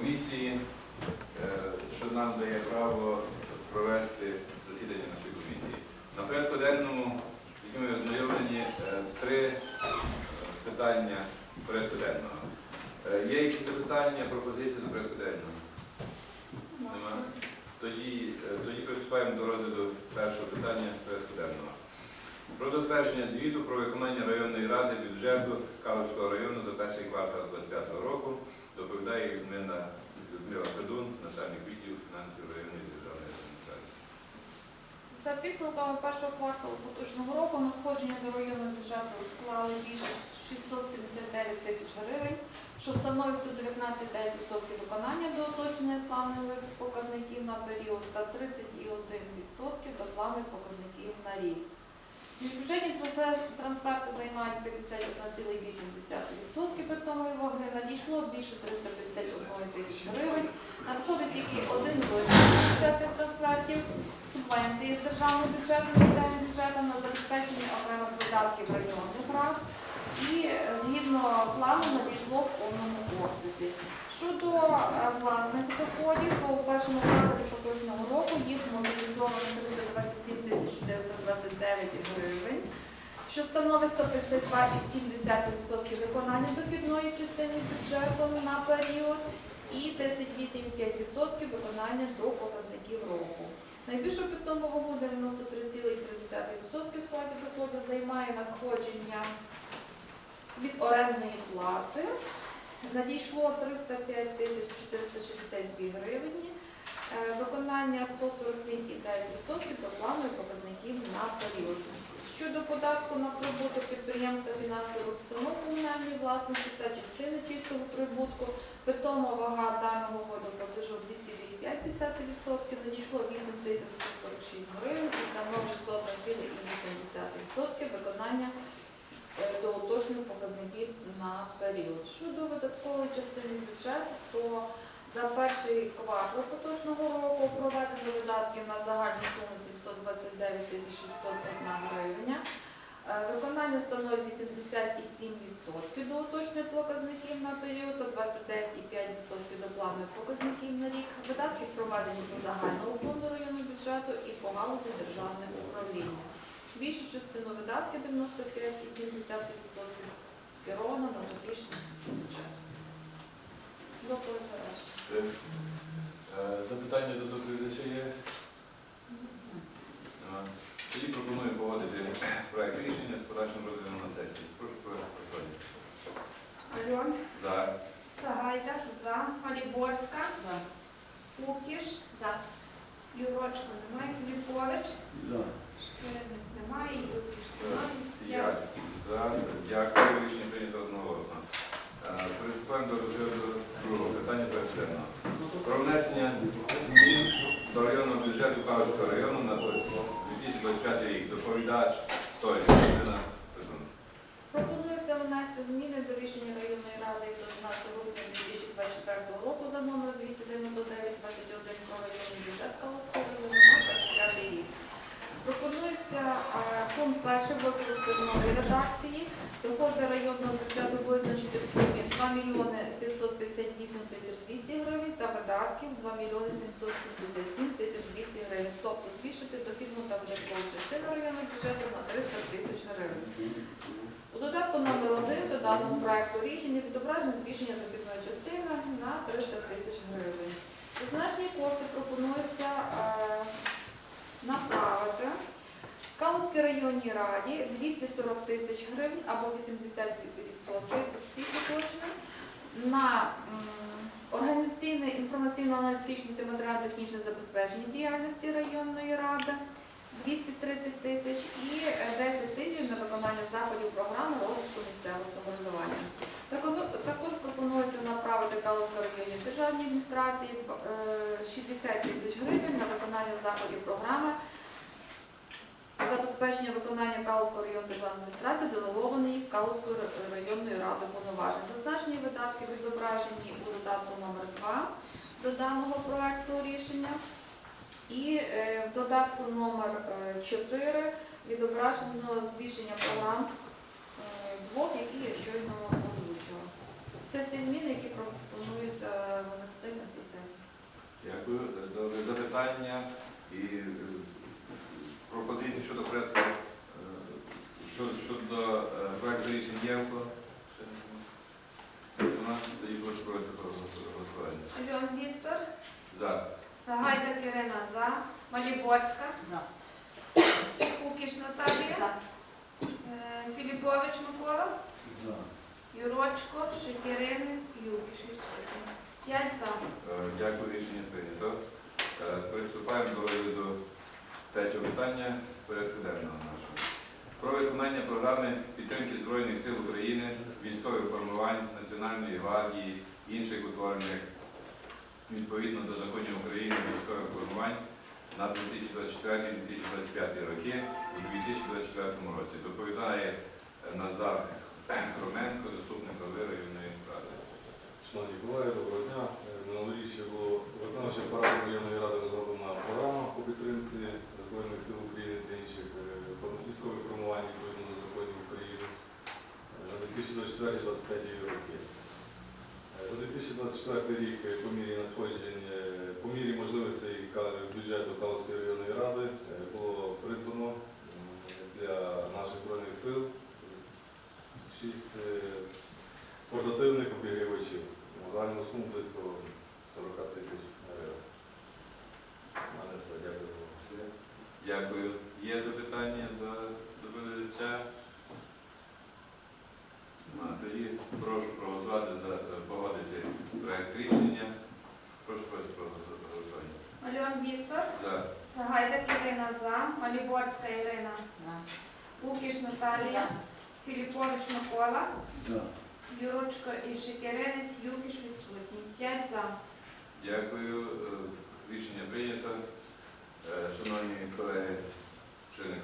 комісії, е, що нам дає право провести засідання нашої комісії. На порядку денному, якими ознайомлені, е, три е, питання порядку денного. Є якісь запитання, пропозиції до порядку денного? Нема? Тоді, тоді приступаємо до розгляду першого питання порядку денного. Про затвердження звіту про виконання районної ради бюджету Калицького району за перший квартал 2025 року доповідає Людмила Федун, начальник відділу фінансів районної державної адміністрації. За підсумками першого кварталу поточного року надходження до районного бюджету склали більше 679 тисяч гривень, що становить 119,9% виконання до уточнених планових показників на період та 31% до планових показників на рік. Бюджетні трансфер- трансферти займають 51,8% питомої ваги, надійшло більше 351 тисяч гривень, надходить тільки один вид бюджетних трансфертів, субвенції з державного бюджету, місцевим бюджетом на забезпечення окремих видатків районних рад і е, згідно плану надійшло в повному обсязі. Щодо е, власних доходів, то у першому кварталі поточного року їх мобілізовано 327 тисяч 429 гривень, що становить 152,7% виконання дохідної частини бюджету на період і 38,5% виконання до показників року. Найбільшу питому вагу 93,3% складу доходів займає надходження від орендної плати. Надійшло 305 тисяч Виконання 147,9% до плану показників на період. Щодо податку на прибуток підприємства фінансових установ комунальної власності та частини чистого прибутку, питома вага даного виду платежу 2,5%, надійшло 8 тисяч 146 гривень і становить 103,8% виконання е, до уточнених показників на період. Щодо видаткової частини бюджету, то за перший квартал поточного року проведено видатків на загальну суму 729 тисяч 601 гривня. Е, Виконання становить 80,7% до уточних показників на період та 29,5% до планових показників на рік. Видатки проведені по загальному фонду районного бюджету і по галузі державного управління. Більшу частину видатків 95,7% скеровано на захищений бюджет. Доповідь Тарас. Е, е, Запитання до доповідача є? Тоді пропоную погодити проект рішення з подальшим розглядом на сесії. Прошу проголосувати. Альон, За. Сагайда, за, Аліборська, Кукіш, За. Юрочко немає, Філіпович, Шкеребець немає, Юркіш немає. Я за. Дякую. Рішення прийнято одноголосно. Е, Приступаємо до розгляду другого питання порядку денного. Про внесення змін до районного бюджету Калицького району на 2025 рік. Доповідач той Ірина Петровна. Пропонується внести зміни до рішення районної ради від 11 грудня 2024 року за номером 299-21 про районний бюджет району на 25 рік. Пропонується пункт перший викласти в новій редакції. Доходи районного бюджету визначити в сумі 2 мільйони 558 тисяч 200 гривень та видатків 2 мільйони 777 тисяч 200 гривень. Тобто збільшити дохідну та районного бюджету на 300 тисяч гривень. У додатку номер 1 до даного проекту рішення відображено збільшення дохідної частини на 300 тисяч гривень. Зазначені кошти пропонується е, направити Калузькій районній раді 240 тисяч гривень або 80% від всіх уточнень на організаційне, інформаційно-аналітичне та матеріально-технічне забезпечення діяльності районної ради 230 тисяч і е, 10 тисяч на виконання заходів програми розвитку місцевого самоврядування. Також пропонується направити Калузькій районній державній адміністрації е, 60 тисяч гривень на виконання заходів програми забезпечення виконання Калузької районної державної адміністрації делегованої Калузької районної ради повноважень. Зазначені видатки відображені у додатку номер 2 до даного проекту. І е, в додатку номер 4 відображено збільшення програм е, двох, які я щойно озвучила. Це всі зміни, які пропонуються внести на цій сесії. Дякую. Запитання і е, пропозиції щодо порядку, е, щодо е, проекту рішень ЄВКО. Тоді прошу провести голосування. Альон Віктор, За. Сагайда Ірина за, Маліборська, За. Кукіш Наталія, За. е, Філіпович Микола, Юрочко, Шекеринець, Юкіш. П'ять за. Е, Дякую, рішення прийнято. Е, Приступаємо до розгляду третього питання порядку денного нашого. Про виконання програми підтримки Збройних сил України, військових формувань, Національної гвардії, інших утворених відповідно до законів України військових формувань на 2024-2025 роки і 2024 році. Доповідає е, Назар Роменко, заступник голови районної ради. Шановні колеги, доброго дня. Е, Минулоріччя було виконавчим апаратом районної ради розроблена програма по підтримці Збройних сил України та інших е, військових формувань відповідно до законів України на 2024-2025 роки. Е, За 2024 рік е, по мірі надходжень, е, по мірі можливостей бюджету Калузької районної ради е, було придбано для наших збройних сил шість е, портативних обігрівачів. На загальну суму близько 40 тисяч гривень. У дякую. Дякую. Є запитання до доповідача? Тоді прошу проголосувати за е, погодити проект рішення. Прошу провести голосування. Альон Віктор, За. Сагайда Ірина за, Маліборська Ірина, Кукіш Наталія, Філіпович Микола, Юрочко і Шекеринець, Юкіш відсутні. П'ять за. Дякую. Е, Рішення прийнято. Е, Шановні колеги, члени